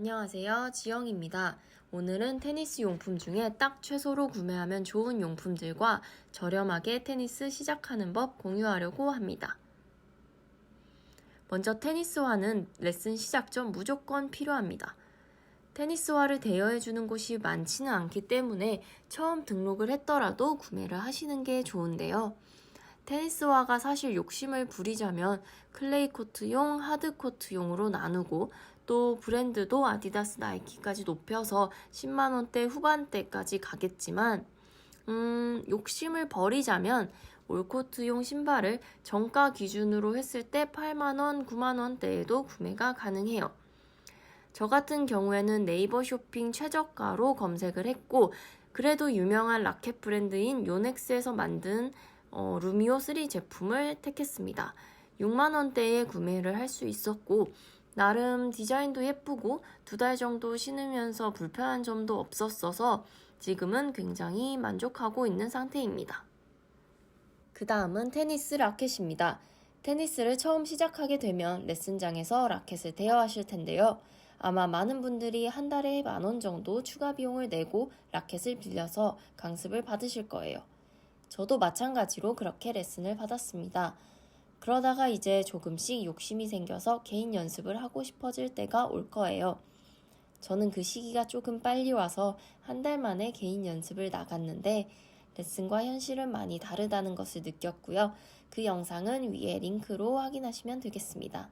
안녕하세요. 지영입니다. 오늘은 테니스 용품 중에 딱 최소로 구매하면 좋은 용품들과 저렴하게 테니스 시작하는 법 공유하려고 합니다. 먼저 테니스화는 레슨 시작 전 무조건 필요합니다. 테니스화를 대여해주는 곳이 많지는 않기 때문에 처음 등록을 했더라도 구매를 하시는 게 좋은데요. 테니스화가 사실 욕심을 부리자면 클레이 코트용, 하드 코트용으로 나누고 또 브랜드도 아디다스, 나이키까지 높여서 10만원대 후반대까지 가겠지만, 음, 욕심을 버리자면 올코트용 신발을 정가 기준으로 했을 때 8만원, 9만원대에도 구매가 가능해요. 저 같은 경우에는 네이버 쇼핑 최저가로 검색을 했고, 그래도 유명한 라켓 브랜드인 요넥스에서 만든 어, 루미오 3 제품을 택했습니다. 6만원대에 구매를 할 수 있었고, 나름 디자인도 예쁘고 두 달 정도 신으면서 불편한 점도 없었어서 지금은 굉장히 만족하고 있는 상태입니다. 그 다음은 테니스 라켓입니다. 테니스를 처음 시작하게 되면 레슨장에서 라켓을 대여하실 텐데요. 아마 많은 분들이 한 달에 만 원 정도 추가 비용을 내고 라켓을 빌려서 강습을 받으실 거예요. 저도 마찬가지로 그렇게 레슨을 받았습니다. 그러다가 이제 조금씩 욕심이 생겨서 개인 연습을 하고 싶어질 때가 올 거예요. 저는 그 시기가 조금 빨리 와서 한 달 만에 개인 연습을 나갔는데 레슨과 현실은 많이 다르다는 것을 느꼈고요. 그 영상은 위에 링크로 확인하시면 되겠습니다.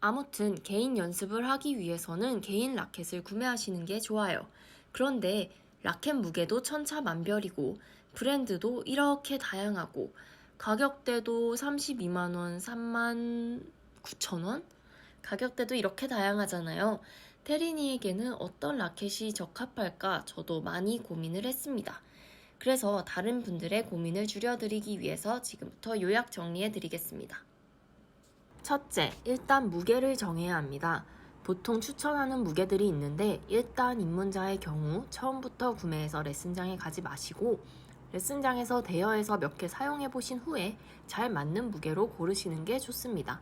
아무튼 개인 연습을 하기 위해서는 개인 라켓을 구매하시는 게 좋아요. 그런데 라켓 무게도 천차만별이고 브랜드도 이렇게 다양하고 가격대도 32만원, 3만 9천원? 가격대도 이렇게 다양하잖아요. 테리니에게는 어떤 라켓이 적합할까 저도 많이 고민을 했습니다. 그래서 다른 분들의 고민을 줄여드리기 위해서 지금부터 요약 정리해 드리겠습니다. 첫째, 일단 무게를 정해야 합니다. 보통 추천하는 무게들이 있는데 일단 입문자의 경우 처음부터 구매해서 레슨장에 가지 마시고 레슨장에서 대여해서 몇 개 사용해 보신 후에 잘 맞는 무게로 고르시는 게 좋습니다.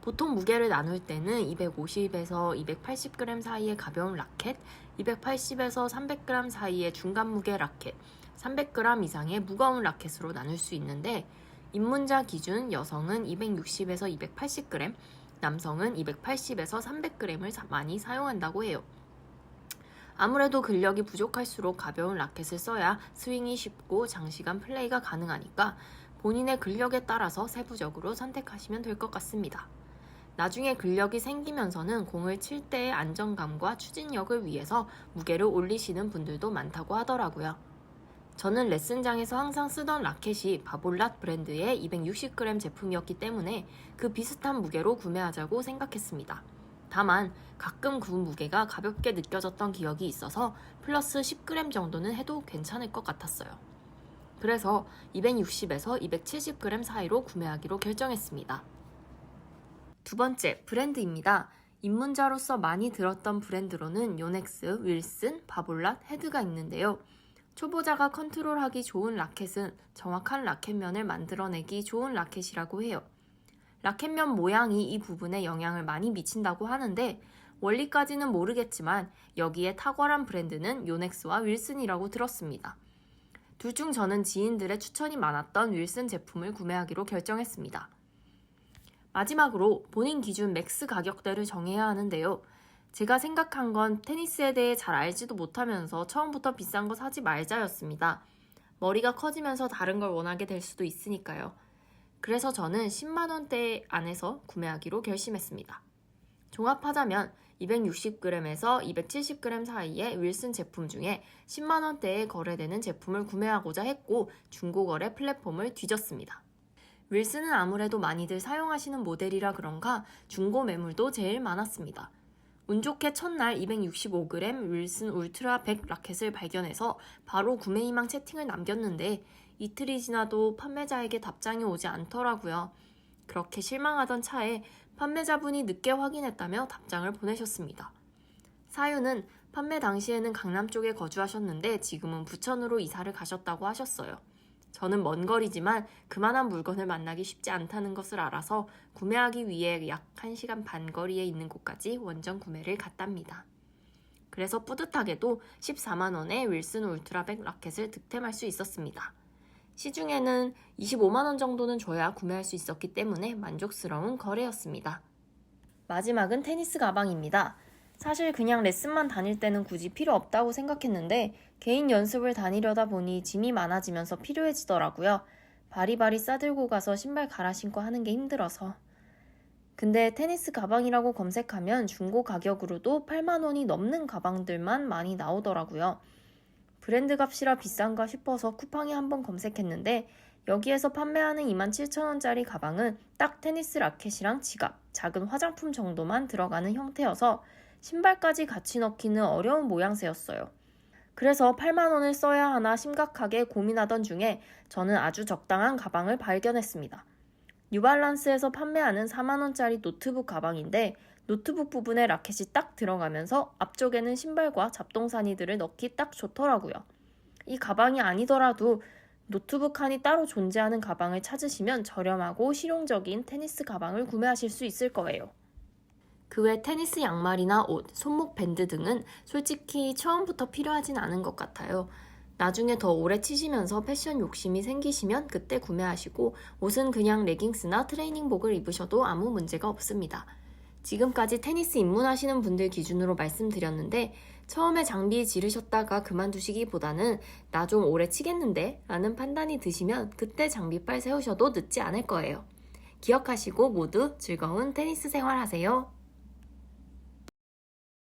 보통 무게를 나눌 때는 250에서 280g 사이의 가벼운 라켓, 280에서 300g 사이의 중간 무게 라켓, 300g 이상의 무거운 라켓으로 나눌 수 있는데 입문자 기준 여성은 260에서 280g, 남성은 280에서 300g을 많이 사용한다고 해요. 아무래도 근력이 부족할수록 가벼운 라켓을 써야 스윙이 쉽고 장시간 플레이가 가능하니까 본인의 근력에 따라서 세부적으로 선택하시면 될 것 같습니다. 나중에 근력이 생기면서는 공을 칠 때의 안정감과 추진력을 위해서 무게를 올리시는 분들도 많다고 하더라고요. 저는 레슨장에서 항상 쓰던 라켓이 바볼랏 브랜드의 260g 제품이었기 때문에 그 비슷한 무게로 구매하자고 생각했습니다. 다만 가끔 그 무게가 가볍게 느껴졌던 기억이 있어서 플러스 10g 정도는 해도 괜찮을 것 같았어요. 그래서 260에서 270g 사이로 구매하기로 결정했습니다. 두 번째, 브랜드입니다. 입문자로서 많이 들었던 브랜드로는 요넥스, 윌슨, 바볼랏, 헤드가 있는데요. 초보자가 컨트롤하기 좋은 라켓은 정확한 라켓면을 만들어내기 좋은 라켓이라고 해요. 라켓면 모양이 이 부분에 영향을 많이 미친다고 하는데 원리까지는 모르겠지만 여기에 탁월한 브랜드는 요넥스와 윌슨이라고 들었습니다. 둘 중 저는 지인들의 추천이 많았던 윌슨 제품을 구매하기로 결정했습니다. 마지막으로 본인 기준 맥스 가격대를 정해야 하는데요. 제가 생각한 건 테니스에 대해 잘 알지도 못하면서 처음부터 비싼 거 사지 말자였습니다. 머리가 커지면서 다른 걸 원하게 될 수도 있으니까요. 그래서 저는 10만원대 안에서 구매하기로 결심했습니다. 종합하자면 260g에서 270g 사이의 윌슨 제품 중에 10만원대에 거래되는 제품을 구매하고자 했고 중고거래 플랫폼을 뒤졌습니다. 윌슨은 아무래도 많이들 사용하시는 모델이라 그런가 중고 매물도 제일 많았습니다. 운 좋게 첫날 265g 윌슨 울트라 100 라켓을 발견해서 바로 구매 희망 채팅을 남겼는데 이틀이 지나도 판매자에게 답장이 오지 않더라고요. 그렇게 실망하던 차에 판매자분이 늦게 확인했다며 답장을 보내셨습니다. 사유는 판매 당시에는 강남 쪽에 거주하셨는데 지금은 부천으로 이사를 가셨다고 하셨어요. 저는 먼 거리지만 그만한 물건을 만나기 쉽지 않다는 것을 알아서 구매하기 위해 약 1시간 반 거리에 있는 곳까지 원정 구매를 갔답니다. 그래서 뿌듯하게도 14만원에 윌슨 울트라백 라켓을 득템할 수 있었습니다. 시중에는 25만원 정도는 줘야 구매할 수 있었기 때문에 만족스러운 거래였습니다. 마지막은 테니스 가방입니다. 사실 그냥 레슨만 다닐 때는 굳이 필요 없다고 생각했는데 개인 연습을 다니려다 보니 짐이 많아지면서 필요해지더라고요. 바리바리 싸들고 가서 신발 갈아 신고 하는 게 힘들어서. 근데 테니스 가방이라고 검색하면 중고 가격으로도 8만 원이 넘는 가방들만 많이 나오더라고요. 브랜드 값이라 비싼가 싶어서 쿠팡에 한번 검색했는데 여기에서 판매하는 27,000원짜리 가방은 딱 테니스 라켓이랑 지갑, 작은 화장품 정도만 들어가는 형태여서 신발까지 같이 넣기는 어려운 모양새였어요. 그래서 8만원을 써야 하나 심각하게 고민하던 중에 저는 아주 적당한 가방을 발견했습니다. 뉴발란스에서 판매하는 4만원짜리 노트북 가방인데 노트북 부분에 라켓이 딱 들어가면서 앞쪽에는 신발과 잡동사니들을 넣기 딱 좋더라고요. 이 가방이 아니더라도 노트북 칸이 따로 존재하는 가방을 찾으시면 저렴하고 실용적인 테니스 가방을 구매하실 수 있을 거예요. 그 외 테니스 양말이나 옷, 손목 밴드 등은 솔직히 처음부터 필요하진 않은 것 같아요. 나중에 더 오래 치시면서 패션 욕심이 생기시면 그때 구매하시고 옷은 그냥 레깅스나 트레이닝복을 입으셔도 아무 문제가 없습니다. 지금까지 테니스 입문하시는 분들 기준으로 말씀드렸는데 처음에 장비 지르셨다가 그만두시기보다는 나 좀 오래 치겠는데 라는 판단이 드시면 그때 장비빨 세우셔도 늦지 않을 거예요. 기억하시고 모두 즐거운 테니스 생활 하세요.